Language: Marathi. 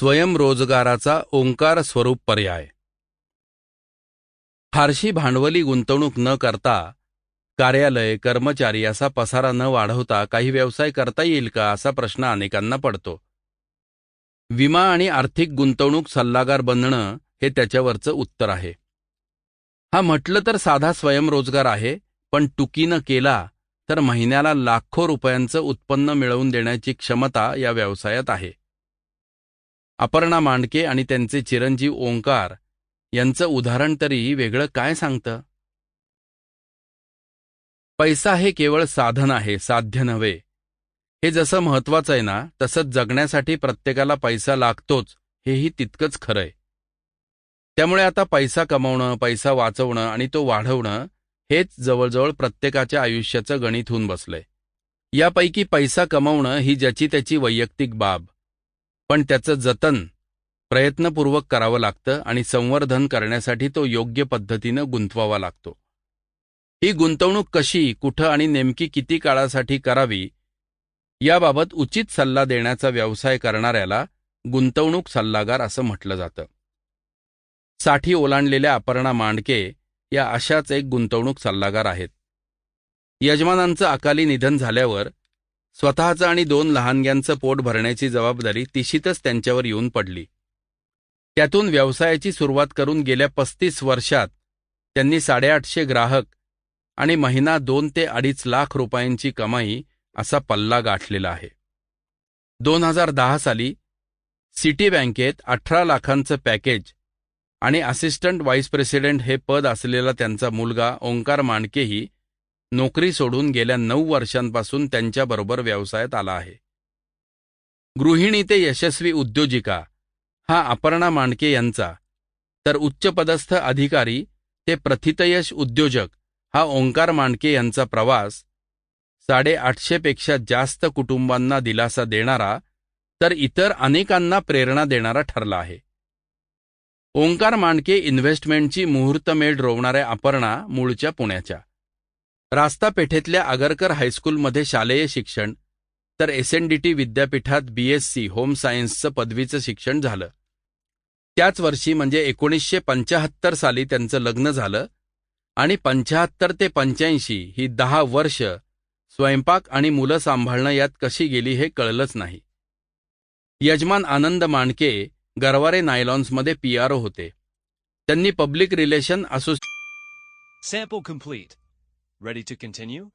स्वयंरोजगाराचा ओंकार स्वरूप पर्याय. फारशी भांडवली गुंतवणूक न करता कार्यालय कर्मचारी असा पसारा न वाढवता काही व्यवसाय करता येईल का असा प्रश्न अनेकांना पडतो. विमा आणि आर्थिक गुंतवणूक सल्लागार बनणं हे त्याच्यावरचं उत्तर आहे. हा म्हटलं तर साधा स्वयंरोजगार आहे पण टुकीनं केला तर महिन्याला लाखो रुपयांचं उत्पन्न मिळवून देण्याची क्षमता या व्यवसायात आहे. अपर्णा मांडके आणि त्यांचे चिरंजीव ओंकार यांचं उदाहरण तरी वेगळं काय सांगतं? पैसा हे केवळ साधन आहे साध्य नव्हे. हे जसं महत्वाचं आहे ना तसंच जगण्यासाठी प्रत्येकाला पैसा लागतोच हेही तितकंच खरंय. त्यामुळे आता पैसा कमवणं पैसा वाचवणं आणि तो वाढवणं हेच जवळजवळ प्रत्येकाच्या आयुष्याचं गणित होऊन बसलंय. यापैकी पैसा कमवणं ही ज्याची त्याची वैयक्तिक बाब. पण त्याचं जतन प्रयत्नपूर्वक करावं लागतं आणि संवर्धन करण्यासाठी तो योग्य पद्धतीनं गुंतवावा लागतो. ही गुंतवणूक कशी कुठं आणि नेमकी किती काळासाठी करावी याबाबत उचित सल्ला देण्याचा व्यवसाय करणाऱ्याला गुंतवणूक सल्लागार असं म्हटलं जातं. साठी ओलांडलेल्या अपर्णा मांडके या अशाच एक गुंतवणूक सल्लागार आहेत. यजमानांचं अकाली निधन झाल्यावर स्वतःचं आणि दोन लहानग्यांचं पोट भरण्याची जबाबदारी तिशीतच त्यांच्यावर येऊन पडली. त्यातून व्यवसायाची सुरुवात करून गेल्या पस्तीस वर्षात त्यांनी साडेआठशे ग्राहक आणि महिना दोन ते अडीच लाख रुपयांची कमाई असा पल्ला गाठलेला आहे. दोन हजार दहा साली सिटी बँकेत अठरा लाखांचं पॅकेज आणि असिस्टंट व्हाईस प्रेसिडेंट हे पद असलेला त्यांचा मुलगा ओंकार मांडकेही नोकरी सोडून गेल्या नऊ वर्षांपासून त्यांच्याबरोबर व्यवसायात आला आहे. गृहिणी ते यशस्वी उद्योजिका हा अपर्णा मांडके यांचा. तर उच्चपदस्थ अधिकारी ते प्रथितयश उद्योजक हा ओंकार मांडके यांचा प्रवास साडेआठशेपेक्षा जास्त कुटुंबांना दिलासा देणारा तर इतर अनेकांना प्रेरणा देणारा ठरला आहे. ओंकार मांडके इन्व्हेस्टमेंटची मुहूर्तमेढ रोवणाऱ्या अपर्णा मूळच्या पुण्याच्या. रास्ता पेठेतल्या आगरकर हायस्कूलमध्ये शालेय शिक्षण तर एस एन डी टी विद्यापीठात बीएससी होम सायन्सचं पदवीचं शिक्षण झालं. त्याच वर्षी म्हणजे एकोणीसशे पंचाहत्तर साली त्यांचं लग्न झालं आणि पंचाहत्तर ते पंच्याऐंशी ही दहा वर्ष स्वयंपाक आणि मुलं सांभाळणं यात कशी गेली हे कळलंच नाही. यजमान आनंद मांडके गरवारे नायलॉन्समध्ये पीआरओ होते. त्यांनी public relation association sample complete Ready to continue?